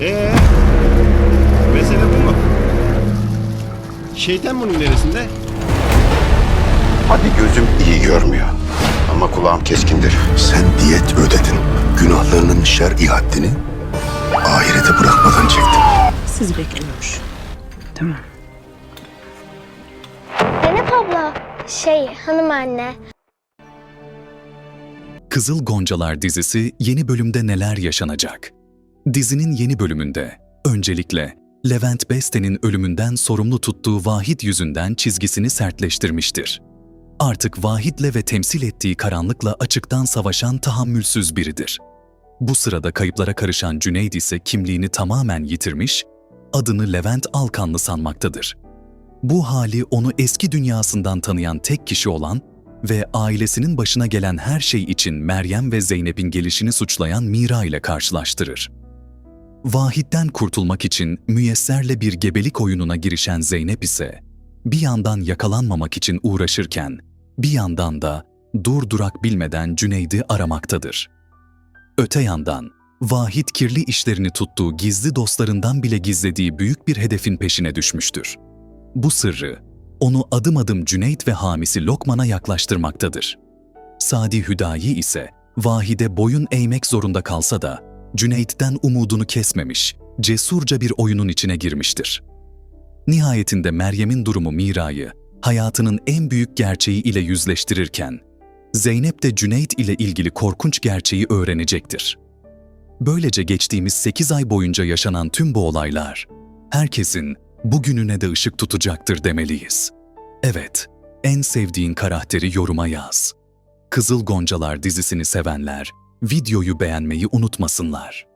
Ee, mesele bu mu? Şeytan bunun neresinde? Hadi gözüm iyi görmüyor. Ama kulağım keskindir. Sen diyet ödedin. Günahlarının şer'i haddini ahirete bırakmadan çektin. Sizi bekliyor. Tamam. Zeynep abla, şey hanım anne. Kızıl Goncalar dizisi yeni bölümde neler yaşanacak? Dizinin yeni bölümünde öncelikle Levent Beste'nin ölümünden sorumlu tuttuğu Vahit yüzünden çizgisini sertleştirmiştir. Artık Vahit'le ve temsil ettiği karanlıkla açıktan savaşan tahammülsüz biridir. Bu sırada kayıplara karışan Cüneyd ise kimliğini tamamen yitirmiş, adını Levent Alkanlı sanmaktadır. Bu hali onu eski dünyasından tanıyan tek kişi olan ve ailesinin başına gelen her şey için Meryem ve Zeynep'in gelişini suçlayan Mira ile karşılaştırır. Vahit'ten kurtulmak için Müyesser'le bir gebelik oyununa girişen Zeynep ise bir yandan yakalanmamak için uğraşırken bir yandan da durdurak bilmeden Cüneyd'i aramaktadır. Öte yandan Vahit kirli işlerini tuttuğu gizli dostlarından bile gizlediği büyük bir hedefin peşine düşmüştür. Bu sırrı onu adım adım Cüneyt ve Hamis'i Lokman'a yaklaştırmaktadır. Sadi Hüdayi ise Vahide boyun eğmek zorunda kalsa da Cüneyt'ten umudunu kesmemiş, cesurca bir oyunun içine girmiştir. Nihayetinde Meryem'in durumu Mira'yı hayatının en büyük gerçeği ile yüzleştirirken, Zeynep de Cüneyt ile ilgili korkunç gerçeği öğrenecektir. Böylece geçtiğimiz 8 ay boyunca yaşanan tüm bu olaylar, herkesin bugününe de ışık tutacaktır demeliyiz. Evet, en sevdiğin karakteri yoruma yaz. Kızıl Goncalar dizisini sevenler, videoyu beğenmeyi unutmasınlar.